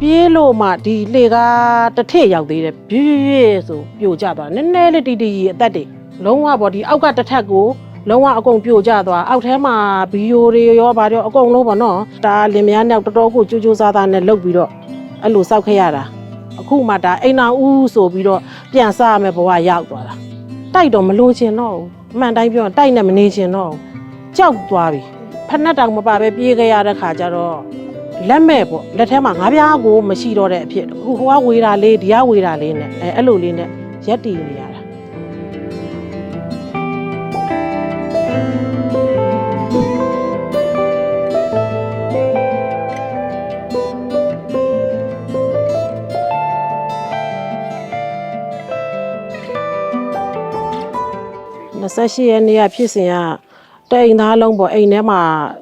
ပြေးလို့မှဒီလှေကားတစ်ထည့်ရောက်သေးတယ်ပြည့်ဆိုပြိုကျသွားနည်းနည်းလေးတီတီကြီးအသက်တွေလုံးဝပေါ့ဒီအောက်ကတစ်ထက်ကိုလုံးဝအကုန်ပြိုကျသွားအောက်ထဲမှာဘီယိုတွေရောဗါရောအကုန်လုံးပေါ့နော်ဒါလင်မယားနောက်တော်တော်ကိုကြိုးကြိုးစားစားနဲ့လှုပ်ပြီးတော့အဲ့လိုစောက်ခဲ့ရတာအခုမှဒါအိမ်နာဦးဆိုပြီးတော့ပြန်စားရမယ်ဘဝရောက်သွားတာတိုက်တော့မလို့ချင်တော့ဘူးအမှန်တိုင်းပြောရင်တိုက်နဲ့မနေချင်တော့ဘူးကြောက်သွားပြီဖက်နှက်တောင်မပါပဲပြေးခဲ့ရတဲ့ခါကျတော့ လက်မဲ့ပေါ့လက်ထဲမှာငါးပြားကိုမရှိတော့တဲ့အဖြစ်အခုဟိုကဝေတာလေးဒီကဝေတာလေးနဲ့အဲအဲ့လိုလေးနဲ့ရက်တည်နေရတာ28ရက်နေ့ကဖြစ်စဉ်က တိမ်သားလုံးပေါ့အိမ်ထဲမှာ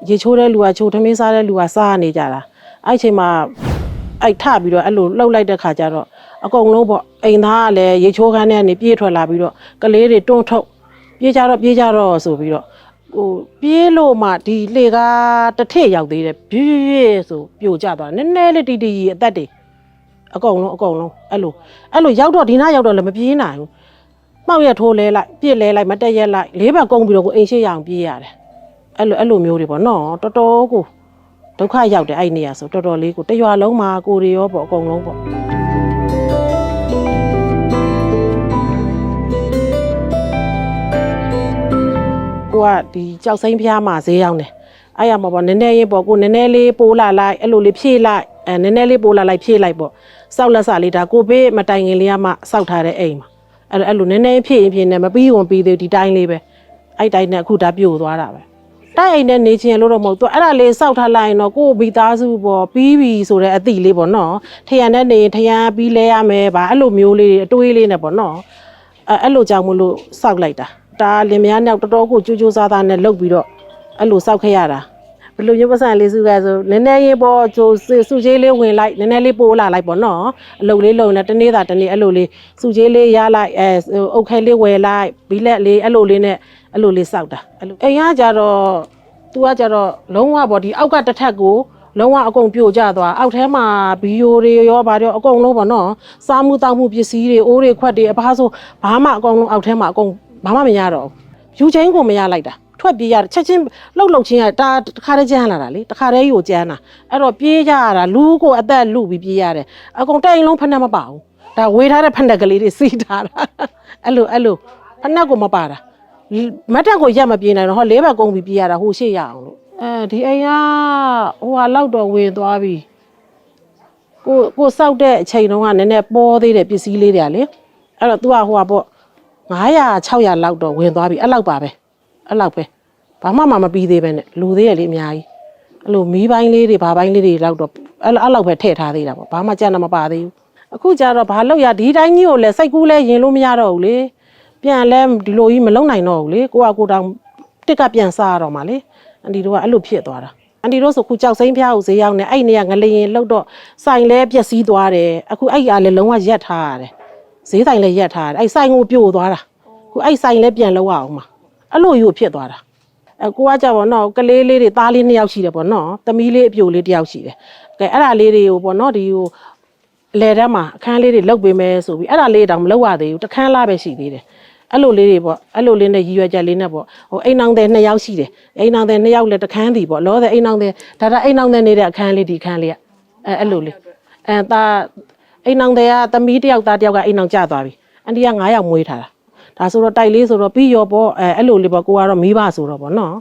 ရေချိုးတဲ့လူကချိုးထမင်းစားတဲ့လူကစားနေကြတာအဲ့အချိန်မှာအဲ့ထပြီးတော့အဲ့လိုလှုပ်လိုက်တဲ့ခါကျတော့အကုန်လုံးပေါ့အိမ်သားကလည်းရေချိုးခန်းထဲကနေပြေးထွက်လာပြီးတော့ကလေးတွေတွန်းထုတ်ပြေးကြတော့ပြေးကြတော့ဆိုပြီးတော့ဟိုပြေးလို့မှဒီလှေကားတစ်ထည့်ရောက်သေးတယ်ပြည့်ဆိုပြိုကျသွားနည်းနည်းလေးတီတီကြီးအသက်တွေအကုန်လုံးအကုန်လုံးအဲ့လိုအဲ့လိုရောက်တော့ဒီနားရောက်တော့လည်းမပြေးနိုင်ဘူး မှောက်ရက်ထိုးလဲလိုက်ပြစ်လဲလိုက်မတက်ရက်လိုက်လေးဘက်ကုန်းပြီးတော့ကိုအိမ်ရှိရအောင်ပြေးရတယ်အဲ့လိုအဲ့လိုမျိုးတွေပေါ့နော်တော်တော်ကိုဒုက္ခရောက်တယ်အဲ့ဒီနေရာဆိုတော်တော်လေးကိုတရွာလုံးမှာကိုရီရောပေါ့အကုန်လုံးပေါ့ကိုကဒီကြောက်စိမ့်ဖျားမှာဈေးရောက်တယ်အဲ့ရမှာပေါ့နည်းနည်းရေးပေါ့ကိုနည်းနည်းလေးပိုးလာလိုက်အဲ့လိုလေးဖြည့်လိုက်အဲနည်းနည်းလေးပိုးလာလိုက်ဖြည့်လိုက်ပေါ့စောက်လက်စလေးဒါကိုဘေးမတိုင်ခင်လေးကမှစောက်ထားတဲ့အိမ်မှာ အဲ့လိုအဲ့လိုနည်းနည်းဖြည့်ရင်ဖြည့်နေမပြီးဝင်ပြီးသေးဒီတိုင်းလေးပဲအဲ့တိုင်းနဲ့အခုဒါပြိုသွားတာပဲတိုက်အိမ်နဲ့နေချင်လို့တော့မဟုတ်သူအဲ့ဒါလေးစောက်ထားလိုက်ရင်တော့ကို့မိသားစုပေါ့ပြီးပြီဆိုတဲ့အသည့်လေးပေါ့နော်ထရန်နဲ့နေထရန်ပြီးလဲရမယ်ဗာအဲ့လိုမျိုးလေးအတွေးလေးနဲ့ပေါ့နော်အဲ့အဲ့လိုကြောင့်မလို့စောက်လိုက်တာဒါလင်မယားနောက်တော်တော်ကိုကြိုးကြိုးစားစားနဲ့လှုပ်ပြီးတော့အဲ့လိုစောက်ခဲ့ရတာ ဘယ်လိုမျိုးပတ်စံလေးစုခဲ့ဆိုနည်းနည်းရေးပေါ့ကျိုးစုချေးလေးဝင်လိုက်နည်းနည်းလေးပိုးလာလိုက်ပေါ့နော်အလုပ်လေးလုံနေတနေ့သာတနေ့အဲ့လိုလေးစုချေးလေးရလိုက်အဲအုတ်ခဲလေးဝယ်လိုက်ဘီလက်လေးအဲ့လိုလေးနဲ့အဲ့လိုလေးစောက်တာအဲ့လိုအိမ်ကကြတော့ तू ကကြတော့လုံးဝပေါ့ဒီအောက်ကတစ်ထက်ကိုလုံးဝအကုန်ပြိုကျသွားအောက်ထဲမှာဘီယိုတွေရောဗါရောအကုန်လုံးပေါ့နော်စားမှုတောက်မှုပစ္စည်းတွေအိုးတွေခွက်တွေအပားဆိုဘာမှအကုန်လုံးအောက်ထဲမှာအကုန်ဘာမှမရတော့ဘူးယူချင်းကိုမရလိုက်တာ ထွက်ပြေးရတယ်ချက်ချင်းလှုပ်လှုပ်ချင်းရတာတစ်ခါတည်းကြမ်းလာတာလေတစ်ခါတည်းယူကြမ်းတာအဲ့တော့ပြေးကြရတာလူကိုအသက်လူပြီးပြေးရတယ်အကုန်တိုင်လုံးဖက်နှက်မပါဘူးဒါဝေးထားတဲ့ဖက်နှက်ကလေးတွေစီးထားတာအဲ့လိုအဲ့လိုဖက်နှက်ကိုမပါတာမတ်တက်ကိုရက်မပြေးနိုင်တော့ဟောလေးဘက်ကုန်းပြီးပြေးရတာဟိုရှေ့ရအောင်လို့အဲဒီအိမ်ကဟိုဟာလောက်တော့ဝင်သွားပြီကိုကိုစောက်တဲ့အချိန်တုန်းကနည်းနည်းပေါ်သေးတဲ့ပစ္စည်းလေးတွေကလေအဲ့တော့ तू ကဟိုဟာပေါ့900 600လောက်တော့ဝင်သွားပြီအဲ့လောက်ပါပဲ အဲ့လောက်ပဲဘာမှမမပြီးသေးပဲနဲ့လူသေးရလေအများကြီးအဲ့လိုမီးပိုင်းလေးတွေဘာပိုင်းလေးတွေလောက်တော့အဲ့လိုအဲ့လောက်ပဲထည့်ထားသေးတာပေါ့ဘာမှကြံတော့မပါသေးဘူးအခုကျတော့ဘာလို့ရဒီတိုင်းကြီးကိုလဲစိတ်ကူးလဲရင်လို့မရတော့ဘူးလေပြန်လဲဒီလိုကြီးမလုံနိုင်တော့ဘူးလေကိုကကိုတောင်တစ်ကပြန်စားရတော့မှာလေအန်တီတို့ကအဲ့လိုဖြစ်သွားတာအန်တီတို့ဆိုခုကြောက်စိမ့်ဖျားကိုဈေးရောက်နေအဲ့နေကငလျင်လှုပ်တော့စိုင်လဲပျက်စီးသွားတယ်အခုအဲ့အားလဲလုံးဝရက်ထားရတယ်ဈေးဆိုင်လဲရက်ထားရတယ်အဲ့စိုင်ကိုပြိုသွားတာခုအဲ့စိုင်လဲပြန်လောက်အောင်မှာ အဲ့လိုကြီးကိုဖြစ်သွားတာအဲကိုကကြပါတော့ကလေးလေးတွေသားလေးနှစ်ယောက်ရှိတယ်ပေါ့နော်သမီးလေးအပြိုလေးတစ်ယောက်ရှိတယ်ကဲအဲ့ဒါလေးတွေကိုပေါ့နော်ဒီဟိုလဲထဲမှာအခန်းလေးတွေလုတ်ပေးမယ်ဆိုပြီးအဲ့ဒါလေးတောင်မလုတ်ရသေးဘူးတစ်ခန်းလားပဲရှိသေးတယ်အဲ့လိုလေးတွေပေါ့အဲ့လိုလေးနဲ့ရည်ရွယ်ချက်လေးနဲ့ပေါ့ဟိုအိမ်နောင်တဲ့နှစ်ယောက်ရှိတယ်အိမ်နောင်တဲ့နှစ်ယောက်လည်းတစ်ခန်းတည်ပေါ့လောတဲ့အိမ်နောင်တဲ့ဒါဒါအိမ်နောင်တဲ့နေတဲ့အခန်းလေးဒီအခန်းလေးကအဲအဲ့လိုလေးအဲဒါအိမ်နောင်တဲ့ကသမီးတစ်ယောက်သားတစ်ယောက်ကအိမ်နောင်ကျသွားပြီအန်တီက9ယောက်မွေးထားတာ ဒါဆိုတော့တိုက်လေးဆိုတော့ပြီးရောပေါ့အဲအဲ့လိုလေးပေါ့ကိုကတော့မိဘဆိုတော့ပေါ့နော်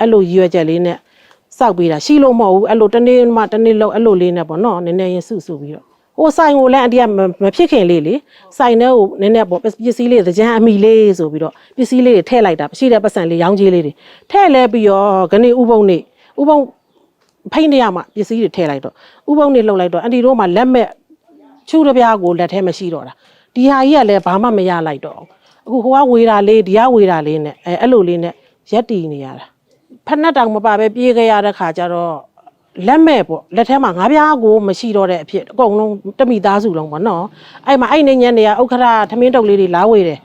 အဲ့လိုရည်ရွယ်ချက်လေးနဲ့စောက်ပေးတာရှိလို့မဟုတ်ဘူးအဲ့လိုတနေ့မှတနေ့လောက်အဲ့လိုလေးနဲ့ပေါ့နော်နည်းနည်းရင်စုစုပြီးတော့ဟိုဆိုင်ကိုလည်းအန်တီကမမဖြစ်ခင်လေးလေဆိုင်ထဲကိုနည်းနည်းပေါ့ပစ္စည်းလေးသကြမ်းအမိလေးဆိုပြီးတော့ပစ္စည်းလေးတွေထည့်လိုက်တာရှိတဲ့ပတ်စံလေးရောင်းကြီးလေးတွေထည့်လဲပြီးတော့ခဏဥပုံနေဥပုံဖိနေရမှာပစ္စည်းတွေထည့်လိုက်တော့ဥပုံနေလှုပ်လိုက်တော့အန်တီတို့မှလက်မဲ့ချူတပြားကိုလက်ထဲမရှိတော့တာဒီဟာကြီးကလည်းဘာမှမရလိုက်တော့ အခုဟိုကဝေတာလေးဒီကဝေတာလေးနဲ့အဲအဲ့လိုလေးနဲ့ရက်တီနေရတာဖက်နှက်တောင်မပါပဲပြေးခဲ့ရတဲ့ခါကျတော့လက်မဲ့ပေါ့လက်ထဲမှာငါးပြားကိုမရှိတော့တဲ့အဖြစ်အကုန်လုံးတမိသားစုလုံးပေါ့နော်အဲ့မှာအဲ့နေညနေကဥက္ခရထမင်းတုပ်လေးတွေလာဝေတယ်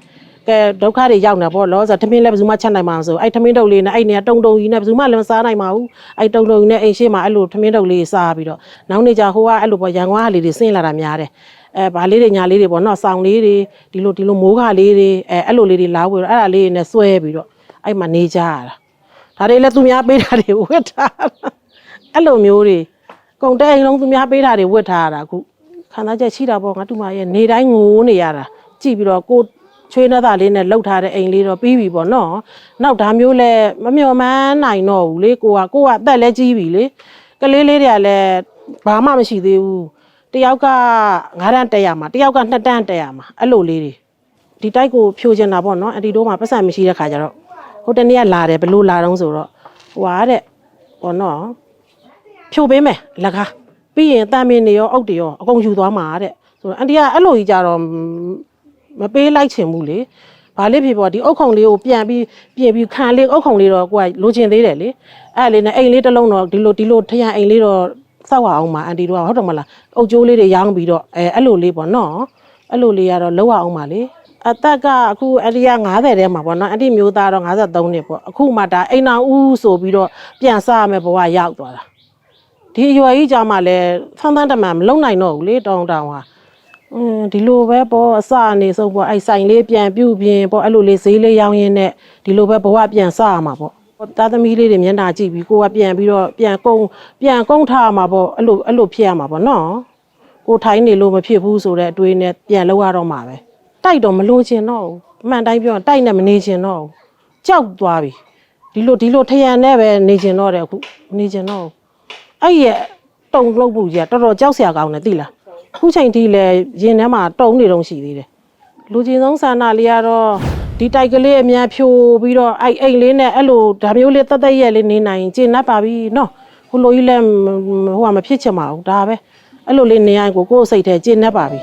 ကဲဒုက္ခတွေရောက်နေပေါ့လောဆိုထမင်းလည်းဘယ်သူမှချက်နိုင်မှာမဆိုအဲ့ထမင်းတုပ်လေးနဲ့အဲ့နေရာတုံတုံကြီးနဲ့ဘယ်သူမှလည်းမစားနိုင်ပါဘူးအဲ့တုံတုံကြီးနဲ့အိမ်ရှိမှာအဲ့လိုထမင်းတုပ်လေးစားပြီးတော့နောက်နေ့ကျဟိုကအဲ့လိုပေါ့ရန်ကုန်ကလေးတွေဆင်းလာတာများတယ် အဲဗာလေးတွေညာလေးတွေပေါ့နော်ဆောင်းလေးတွေဒီလိုဒီလိုမိုးခလေးတွေအဲအဲ့လိုလေးတွေလာဝေတော့အဲ့ဒါလေးတွေနဲ့ဆွဲပြီးတော့အဲ့မှာနေကြရတာဒါတွေလည်းသူများပေးတာတွေဝတ်ထားတာအဲ့လိုမျိုးတွေကုံတဲ့အိမ်လုံးသူများပေးတာတွေဝတ်ထားရတာအခုခံစားချက်ရှိတာပေါ့ငါတူမရဲ့နေတိုင်းငိုနေရတာကြည့်ပြီးတော့ကိုချွေးနှသားလေးနဲ့လှုပ်ထားတဲ့အိမ်လေးတော့ပြီးပြီပေါ့နော်။နောက်ဒါမျိုးလဲမမျှော်မှန်းနိုင်တော့ဘူးလေကိုကကိုကအသက်လဲကြီးပြီလေ။ကလေးလေးတွေကလည်းဘာမှမရှိသေးဘူး။ တယောက်က9တန်းတက်ရမှာတယောက်က2တန်းတက်ရမှာအဲ့လိုလေးတွေဒီတိုက်ကိုဖြိုချင်တာပေါ့နော်။အဒီတို့မှပတ်စံမရှိတဲ့ခါကျတော့ဟိုတနေ့ကလာတယ်ဘလို့လာတော့ဆိုတော့ဟွာတဲ့ပေါ့နော်ဖြိုပေးမယ်လက်ကားပြီးရင်တမ်းမင်းတွေရောအုတ်တွေရောအကုန်ယူသွားမှာတဲ့ဆိုတော့အန်တီကအဲ့လိုကြီးကြတော့မပေးလိုက်ချင်ဘူးလေ။ဘာလေးဖြစ်ပေါ်ဒီအုတ်ခုံလေးကိုပြန်ပြီးပြင်ပြီးခံလေးအုတ်ခုံလေးတော့ကိုကလိုချင်သေးတယ်လေ။အဲ့ဒါလေးနဲ့အိမ်လေးတစ်လုံးတော့ဒီလိုဒီလိုထရန်အိမ်လေးတော့ စောက်ရအောင်ပါအန်တီတို့ကဟုတ်တယ်မလား။အုတ်ကျိုးလေးတွေရောင်းပြီးတော့အဲအဲ့လိုလေးပေါ့နော်။အဲ့လိုလေးကတော့လောက်ရအောင်ပါလေ။အသက်ကအခုအန်တီက90ထဲမှာပေါ့နော်။အန်တီမျိုးသားတော့53နှစ်ပေါ့။အခုမှဒါအိမ်အောင်ဦးဆိုပြီးတော့ပြန်စားရမယ်ဘဝရောက်သွားတာ။ဒီအရွယ်ကြီးကြာမှလည်းဖန်ဖန်တမန်မလုံနိုင်တော့ဘူးလေတောင်းတောင်းဟာ။อืมဒီလိုပဲပေါ့အစအနေဆုံးပေါ့အဲ့ဆိုင်လေးပြန်ပြုတ်ပြင်းပေါ့အဲ့လိုလေးဈေးလေးရောင်းရင်းနဲ့ဒီလိုပဲဘဝပြန်စရမှာပေါ့ သားသမီးလေးတွေမျက်နှာကြည့်ပြီးကိုကပြန်ပြီးတော့ပြန်ကုန်းပြန်ကုန်းထားရမှာပေါ့အဲ့လိုအဲ့လိုဖြစ်ရမှာပေါ့နော်ကိုထိုင်းနေလို့မဖြစ်ဘူးဆိုတဲ့အတွေးနဲ့ပြန်လောက်ရတော့မှာပဲတိုက်တော့မလို့ချင်တော့ဘူးအမှန်တိုင်းပြောရင်တိုက်နဲ့မနေချင်တော့ဘူးကြောက်သွားပြီဒီလိုဒီလိုထရန်နဲ့ပဲနေချင်တော့တယ်အခုမနေချင်တော့ဘူးအဲ့ရဲ့တုံလှုပ်ဖို့ကြီးကတော်တော်ကြောက်စရာကောင်းတယ်သိလားခုချိန်ထိလည်းရင်ထဲမှာတုံနေတော့ရှိသေးတယ်လူချင်းဆုံးဆန္ဒလေးကတော့ ဒီတိုက်ကလေးအများဖြိုပြီးတော့အဲ့အိမ်လေးနဲ့အဲ့လိုဒါမျိုးလေးတသက်ရက်လေးနေနိုင်ရင်ကျင်납ပါပြီနော်ခုလိုကြီးလည်းဟိုကမဖြစ်ချင်ပါဘူးဒါပဲအဲ့လိုလေးနေရင်ကိုကိုယ်စိတ်ထဲကျင်납ပါပြီ